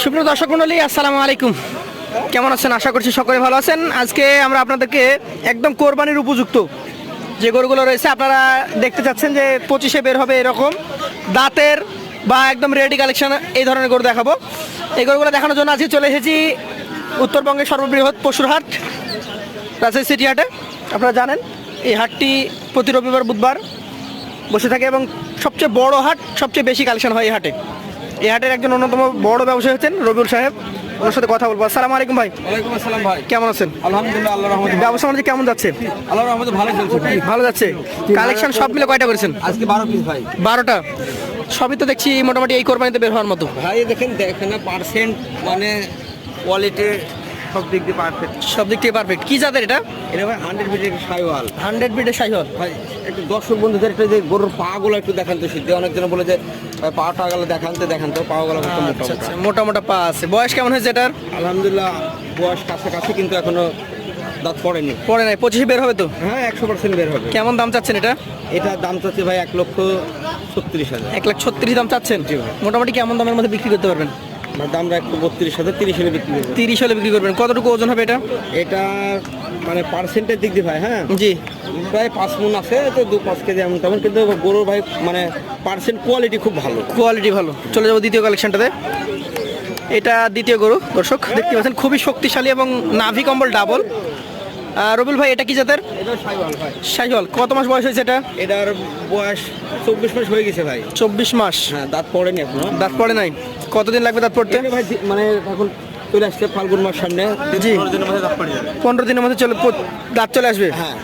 সুপ্রিয় দর্শক মন্ডলী, আসসালামু আলাইকুম। কেমন আছেন? আশা করছি সকলে ভালো আছেন। আজকে আমরা আপনাদেরকে একদম কোরবানির উপযুক্ত যে গরুগুলো রয়েছে, আপনারা দেখতে চাচ্ছেন যে পঁচিশে বের হবে এরকম দাঁতের বা একদম রেডি কালেকশন এই ধরনের গরু দেখাবো। এই গরুগুলো দেখানোর জন্য আজকে চলে এসেছি উত্তরবঙ্গের সর্ববৃহৎ পশুর হাট, রাজশাহী সিটি হাটে। আপনারা জানেন, এই হাটটি প্রতি রবিবার, বুধবার বসে থাকে এবং সবচেয়ে বড় হাট, সবচেয়ে বেশি কালেকশন হয় এই হাটে। এই হাটের একজন অন্যতম বড় ব্যবসায়ী হচ্ছেন রবিউল সাহেব। ওনার সাথে কথা বলব। আসসালামু আলাইকুম ভাই। ওয়ালাইকুম আসসালাম ভাই। কেমন আছেন? আলহামদুলিল্লাহ আল্লাহর রহমতে। ব্যবসা বাণিজ্য কেমন যাচ্ছে? আল্লাহর রহমতে ভালো চলছে ভাই। ভালো যাচ্ছে। কালেকশন সব মিলে কয়টা করেছেন? আজকে বারো পিস ভাই। বারোটা। সবই তো দেখছি মোটামুটি এই কোরবানিতে বের হওয়ার মতো। ভাই দেখেন দেখেন না পার্সেন্ট মানে কোয়ালিটি সব দিক দিয়ে পারফেক্ট সব দিক থেকে পারফেক্ট কি জাতের এটা? এটা ভাই হান্ড্রেড পিসের সাইওয়াল হান্ড্রেড বিটের সাইহল ভাই একটু দর্শক বন্ধুদের একটু যে গরুর পা গুলো একটু দেখান তো সিদ্ধি অনেকজন বলে যে পা টা গেলে দেখান তো দেখান তো পা গুলো মোটা আচ্ছা মোটা। আচ্ছা পা আছে। বয়স কেমন হয়েছে এটার? আলহামদুলিল্লাহ বয়স কাছাকাছি কিন্তু এখনও দাঁত পড়েনি। পরে নাই। পঁচিশে বের হবে তো? হ্যাঁ একশো পার্সেন্ট বের হবে। কেমন দাম চাচ্ছেন এটা? এটা দাম চাচ্ছে ভাই এক লক্ষ ছত্রিশ হাজার। এক লাখ ছত্রিশ দাম চাচ্ছেন? মোটামুটি কেমন দামের মধ্যে বিক্রি করতে পারবেন? একটু বত্রিশ হাজার তিরিশ হলে বিক্রি করব তিরিশ হলে বিক্রি করবেন। কতটুকু ওজন হবে এটা? এটা মানে পার্সেন্টের দিক দিয়ে ভাই হ্যাঁ? জি। প্রায় পাঁচ মন আছে তো দু পাঁচ কেজি এমন তেমন কিন্তু গরুর ভাই মানে পার্সেন্ট কোয়ালিটি খুব ভালো। কোয়ালিটি ভালো। চলে যাব দ্বিতীয় কালেকশনটাতে এটা দ্বিতীয় গরু দর্শক। দেখতে পাচ্ছেন খুবই শক্তিশালী এবং নাভি কম্বল ডাবল রবিল ভাই এটা কি জাতের? শাহিওয়াল কত মাস বয়স হয়েছে এটা? এটার বয়স চব্বিশ মাস হয়ে গেছে ভাই। চব্বিশ মাস। হ্যাঁ দাঁত পড়েনি এখনও। দাঁত পড়ে নাই। কতদিন লাগবে দাঁত পড়তে? ভাই মানে এখন চলে আসছে ফাল্গুন মাস সামনে। জি। পনেরো দিনের মধ্যে চলে দাঁত চলে আসবে? হ্যাঁ।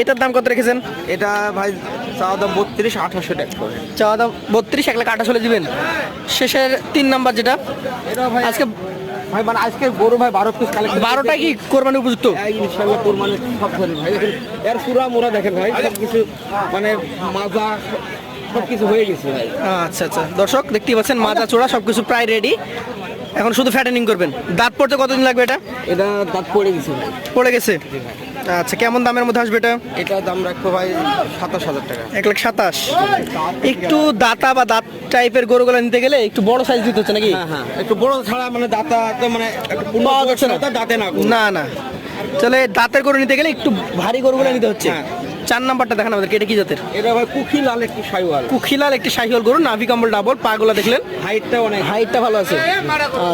এটার দাম কত রেখেছেন? এটা ভাই চাওয়া দাম বত্রিশ আঠাশশো টাকা করে। চাওয়া দাম বত্রিশ এক লাখ আঠাশ হলে দিবেন। শেষের তিন নাম্বার যেটা? এটা ভাই আজকে ভাই মানে আজকে গরু ভাই বারো পিস কালেক্ট বারোটা কি কোরবানি উপযুক্ত? ইনশাল্লাহ কোরবানি সব ধরে ভাই দেখেন এর পুরা মোরা দেখেন ভাই সব কিছু মানে মাজা সব কিছু হয়ে গেছে ভাই। আচ্ছা আচ্ছা। দর্শক দেখতে পাচ্ছেন মাজা চোড়া সব কিছু প্রায় রেডি এখন শুধু ফ্যাটেনিং করবেন। দাঁত পড়তে কতদিন লাগবে এটা? এটা দাঁত পড়ে গেছে পড়ে গেছে? আচ্ছা কেমন দামের মধ্যে আসবে এটা? এটা দাম রাখব ভাই সাতাশ হাজার টাকা। এক লাখ সাতাশ। একটু দাতা বা দাঁত টাইপের গরুগুলো নিতে গেলে একটু বড় সাইজ দিতে হচ্ছে নাকি? হ্যাঁ হ্যাঁ। একটু বড় ছাড়া মানে দাঁতা তো মানে পাওয়া যাচ্ছে না। দাঁতে না। না না। তাহলে দাঁতের গরু নিতে গেলে একটু ভারী গরুগুলো নিতে হচ্ছে। হ্যাঁ। চার নাম্বারটা দেখান আমাদেরকে এটা কি জাতের? এটা ভাই কুকি লাল একটি সাইওয়াল। কুখিলাল একটি শাহিওয়াল গরু নাভি কম্বল ডাবল পাগুলো দেখলেন। হাইটটা অনেক হাইটটা ভালো আছে।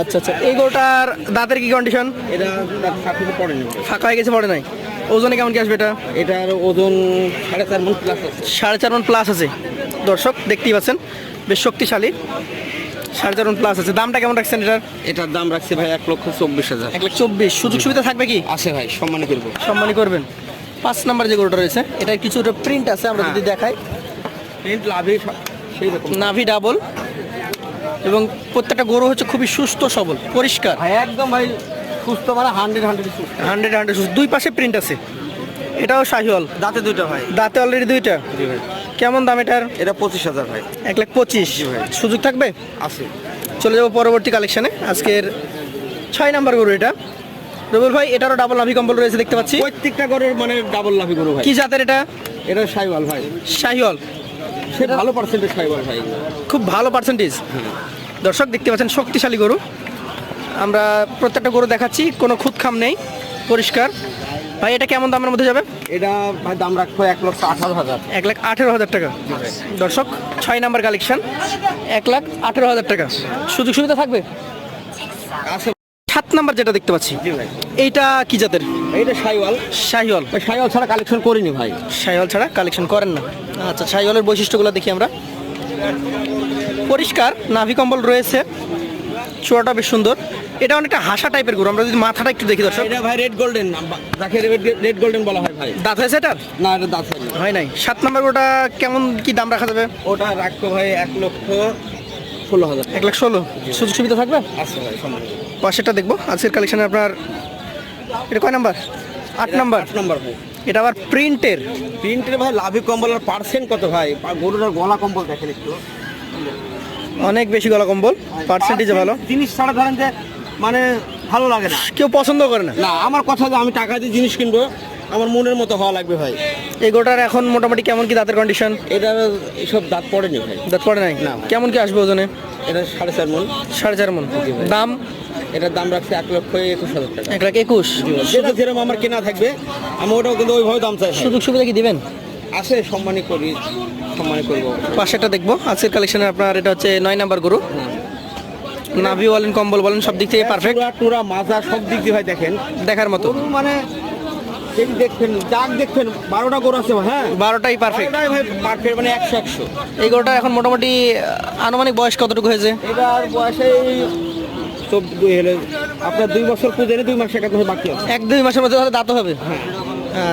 আচ্ছা আচ্ছা এই গরুটার দাঁতের কি কন্ডিশন এটা পড়েনি ফাঁকা হয়ে গেছে পড়ে নাই। ওজনে কেমন কি আসবে এটা? এটার ওজন সাড়ে চার মন প্লাস আছে। সাড়ে চার মন প্লাস আছে। দর্শক দেখতেই পাচ্ছেন বেশ শক্তিশালী। সাড়ে চার প্লাস আছে। দামটা কেমন রাখছেন এটার? এটার দাম রাখছি ভাই এক লক্ষ চব্বিশ হাজার। এক লাখ চব্বিশ। সুযোগ সুবিধা থাকবে কি? আছে ভাই সম্মান করব। সম্মানই করবেন। পাঁচ নাম্বার যে গরুটা রয়েছে এটার কিছু প্রিন্ট আছে আমরা যদি দেখাই। প্রিন্ট লাভে সেই রকম। নাভি ডাবল এবং প্রত্যেকটা গরু হচ্ছে খুবই সুস্থ সবল পরিষ্কার। একদম ভাই সুস্থ মানে হান্ড্রেড হান্ড্রেড সুস্থ। হান্ড্রেড হান্ড্রেড সুস্থ। দুই পাশে প্রিন্ট আছে। এটাও শাহিওয়াল। দাঁতে দুইটা ভাই। দাঁতে অলরেডি দুইটা? জি ভাই। কেমন দাম এটার? এটা পঁচিশ হাজার ভাই। এক লাখ পঁচিশ। ভাই। সুযোগ থাকবে? আছে। চলে যাব পরবর্তী কালেকশানে আজকের ছয় নাম্বার গরু এটা। রবুল ভাই এটারও ডাবল নাভি কম্বল রয়েছে দেখতে পাচ্ছি। প্রত্যেকটা গরুর মানে ডাবল লাভি গরু ভাই। কি জাতের এটা? এটা সাইওয়াল ভাই। শাহিওয়াল সে ভালো পার্সেন্টেজ সাইওয়াল ভাই। খুব ভালো পার্সেন্টেজ দর্শক দেখতে পাচ্ছেন শক্তিশালী গরু। আমরা প্রত্যেকটা গরু দেখাচ্ছি কোনো খুদ খাম নেই পরিষ্কার। ভাই এটা কেমন দামের মধ্যে যাবে? এটা ভাই দাম রাখব এক লক্ষ আঠারো হাজার। এক লাখ আঠেরো হাজার টাকা। দর্শক ছয় নাম্বার কালেকশন এক লাখ আঠেরো হাজার টাকা। সুযোগ সুবিধা থাকবে? নাম্বার যেটা দেখতে পাচ্ছি। ভাই। এইটা কি জাতের? এইটা সাইওয়াল শাহিওয়াল ভাই সাইওয়াল ছাড়া কালেকশন করিনি ভাই। শাহিওয়াল ছাড়া কালেকশন করেন না। আচ্ছা শাহিওয়ালের বৈশিষ্ট্যগুলো দেখি আমরা। পরিষ্কার নাভি কম্বল রয়েছে। চূড়াটা বেশ সুন্দর। এটা অনেকটা হাসা টাইপের গরু। আমরা যদি মাথাটা একটু দেখি দর্শক। এটা ভাই রেড গোল্ডেন যাকে রেড গোল্ডেন বলা হয় ভাই। দাঁত হয়েছে এটার? না এটা দাঁত হয়নি। হয় নাই। সাত নাম্বার ওটা কেমন কি দাম রাখা যাবে? ওটা রাখতো ভাই এক লক্ষ ষোলো হাজার। এক লাখ ষোলো? সুযোগ সুবিধা থাকবে? পাশেরটা দেখব। আজকের কালেকশনে আপনার এটা কয় নাম্বার? আট নাম্বার। আট নম্বর ভাই। এটা আবার প্রিন্টের প্রিন্টের ভাই লাভি কম্বলের পার্সেন্ট কত ভাই? গরুর গলা কম্বল দেখেন একটু। অনেক বেশি গলা কম্বল। পার্সেন্টেজে ভালো। জিনিস ছাড়া ধরেন যে মানে ভালো লাগে না। কেউ পছন্দ করে না। না আমার কথা যে আমি টাকা দিয়ে জিনিস কিনবো আমার মনের মতো হওয়া লাগবে ভাই। এই গোটার এখন মোটামুটি কেমন কি দাঁতের কন্ডিশন এটার এসব দাঁত পড়েনি ভাই। দাঁত পড়ে নাই? না। কেমন কি আসবে ওজনে? এটা সাড়ে চার মন। সাড়ে চার মন। দাম? এটার দাম রাখছে এক লক্ষ একুশ হাজার টাকা। এক লাখ একুশ। যেটা যেরকম আমার কেনা থাকবে আমি ওটাও কিন্তু ওইভাবে দাম চাই সুযোগ সুবিধা কি দিবেন? আছে সম্মানই করি সম্মানই করব। পাশেরটা দেখব। আজকের কালেকশনে আপনার এটা হচ্ছে নয় নাম্বার গরু। নাভি বলেন কম্বল বলেন সব দিক থেকে পারফেক্ট পুরা টুরা মাজা সব দিক দিয়ে ভাই দেখেন। দেখার মতো। মানে এই দেখবেন ডাক দেখবেন বারোটা গরু আছে হ্যাঁ? বারোটাই পারফেক্ট ভাই পারফেক্ট মানে একশো একশো। এই গরুটা এখন মোটামুটি আনুমানিক বয়স কতটুকু হয়েছে? এটার বয়সে এই আপনার দুই বছর পুজো দুই মাস এক মাস বাকি আছে। এক দুই মাসের মধ্যে তাহলে দাঁতও হবে।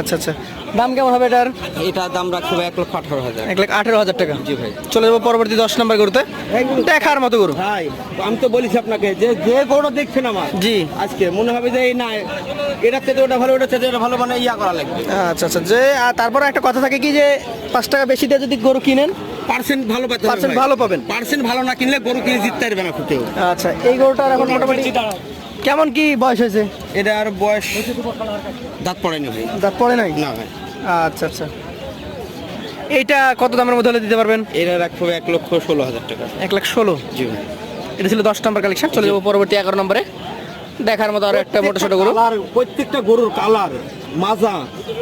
আচ্ছা আচ্ছা। দাম কেমন হবে এটার? এটার দাম ভাই এক লক্ষ আঠারো হাজার। এক লাখ আঠেরো হাজার টাকা। জি ভাই। চলে যাব পরবর্তী দশ নম্বর গরুতে। দেখার মতো গরু। ভাই আমি তো বলেছি আপনাকে যে যে গরুটা দেখছেন আমার জি। আজকে মনে হবে যে এই না এটার থেকে ওটা ভালো ওটার থেকে ওটা ভালো মানে ইয়া করা লাগবে। আচ্ছা আচ্ছা। যে আর তারপরে একটা কথা থাকে কি যে পাঁচ টাকা বেশি দিয়ে যদি গরু কিনেন পার্সেন্ট ভালো Percent ভালো পাবেন। পার্সেন্ট ভালো না কিনলে গরু কিনে জিততে পারবে না খুঁটেও। আচ্ছা এই গরুটার এখন মোটামুটি কেমন কি বয়স হয়েছে? এটা আর বয়স দাঁত পড়েনি ভাই। দাঁত পড়ে নাই? না ভাই। আচ্ছা আচ্ছা। এইটা কত দামের মধ্যে হলে দিতে পারবেন? এটা রাখব এক লক্ষ ষোলো হাজার টাকা। এক লাখ ষোলো? জি ভাই। এটা ছিল দশ নম্বর কালেকশন চলে যাব পরবর্তী এগারো নম্বরে। দেখার মতো আরও একটা মোটো ছোটো গরু। প্রত্যেকটা গরুর কালার মাজা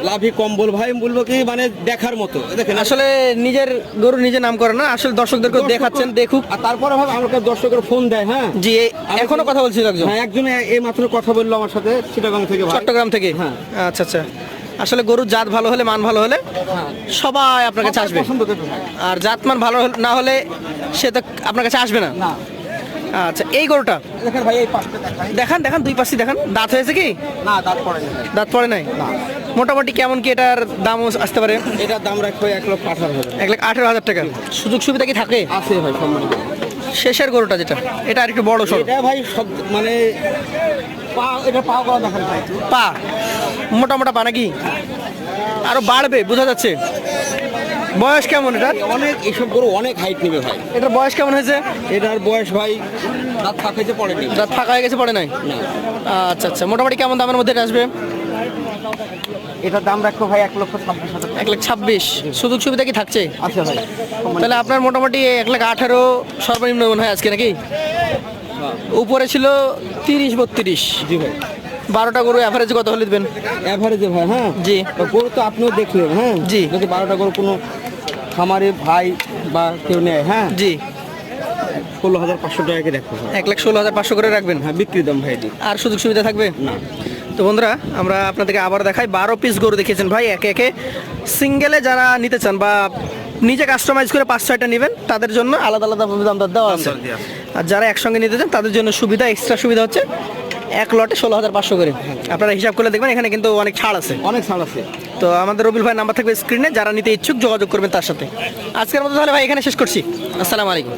লাভি কম্বল ভাই বলব কি মানে দেখার মতো। দেখেন আসলে নিজের গরু নিজে নাম করে না আসলে দর্শকদেরকে দেখাচ্ছেন দেখুক। আর তারপরে ভাবে আমাকে দর্শকের ফোন দেয় হ্যাঁ? জি এখনও কথা বলছিল একজন। হ্যাঁ একজনে এই মাত্র কথা বলল আমার সাথে চিটাগাং থেকে চট্টগ্রাম থেকে? হ্যাঁ। আচ্ছা আচ্ছা। আসলে গরুর জাত ভালো হলে মান ভালো হলে হ্যাঁ। সবাই আপনার কাছে আসবে। আর জাত মান ভালো না হলে সে তো আপনার কাছে আসবে না। না। আচ্ছা এই গরুটা? দেখেন ভাই এই পাশটা দেখাই। দেখান দেখান দুই পাশে দেখান। দাঁত হয়েছে কি? না দাঁত পড়েনি ভাই। দাঁত পড়ে নাই? না। মোটামুটি কেমন কি এটার দাম আসতে পারে? এটার দাম রাখব এক লক্ষ আঠারো হাজার। এক লাখ আঠেরো হাজার টাকা। সুযোগ সুবিধা কি থাকে? আছে ভাই সম্মানিত। শেষের গরুটা যেটা এটা আর একটু বড় সড়ো। এটা ভাই সব মানে পা এটা পা করা দেখেন ভাই। পা। মোটা মোটা পা নাকি? আরও বাড়বে বোঝা যাচ্ছে। বয়স কেমন এটার অনেক এসব গরু অনেক হাইট নেবে ভাই। এটার বয়স কেমন হয়েছে? এটার বয়স ভাই দাঁত ফাঁকাইতে পড়েনি দাঁত ফাঁকা হয়ে গেছে পড়ে নাই? না। আচ্ছা আচ্ছা মোটামুটি কেমন দামের মধ্যে এটা আসবে? এটার দাম রাখব ভাই এক লক্ষ ছাব্বিশ হাজার এক লাখ ছাব্বিশ। সুযোগ সুবিধা কি থাকছে? আছে ভাই। তাহলে আপনার মোটামুটি এক লাখ আঠারো সর্বনিম্ন মনে হয় আজকে নাকি? উপরে ছিল তিরিশ বত্রিশ। জি ভাই। বারোটা গরু অ্যাভারেজ কত হলে দেবেন? অ্যাভারেজে ভাই হ্যাঁ? জি। গরু তো আপনিও দেখলেন হ্যাঁ? জি। যদি বারোটা গরু কোনো খামারে ভাই বা কেউ নেয় হ্যাঁ? জি। ষোলো হাজার পাঁচশো টাকা রাখতে এক লাখ ষোলো হাজার পাঁচশো করে রাখবেন? হ্যাঁ বিক্রি দাম ভাই আর সুযোগ সুবিধা থাকবে? না। তো বন্ধুরা আমরা আপনাদেরকে আবার দেখাই বারো পিস গরু দেখিয়েছেন ভাই একে একে। সিঙ্গেলে যারা নিতে চান বা নিজে কাস্টমাইজ করে পাঁচ ছয়টা নেবেন তাদের জন্য আলাদা আলাদা দাম দেওয়া আছে। আর যারা একসঙ্গে নিতে চান তাদের জন্য সুবিধা এক্সট্রা সুবিধা হচ্ছে এক লটে ষোলো হাজার পাঁচশো করে। আপনারা হিসাব করে দেখবেন এখানে কিন্তু অনেক ছাড় আছে। অনেক ছাড় আছে। তো আমাদের রবিল ভাই নাম্বার থাকবে স্ক্রিনে যারা নিতে ইচ্ছুক যোগাযোগ করবেন তার সাথে। আজকের মতো তাহলে ভাই এখানে শেষ করছি। আসসালামু আলাইকুম।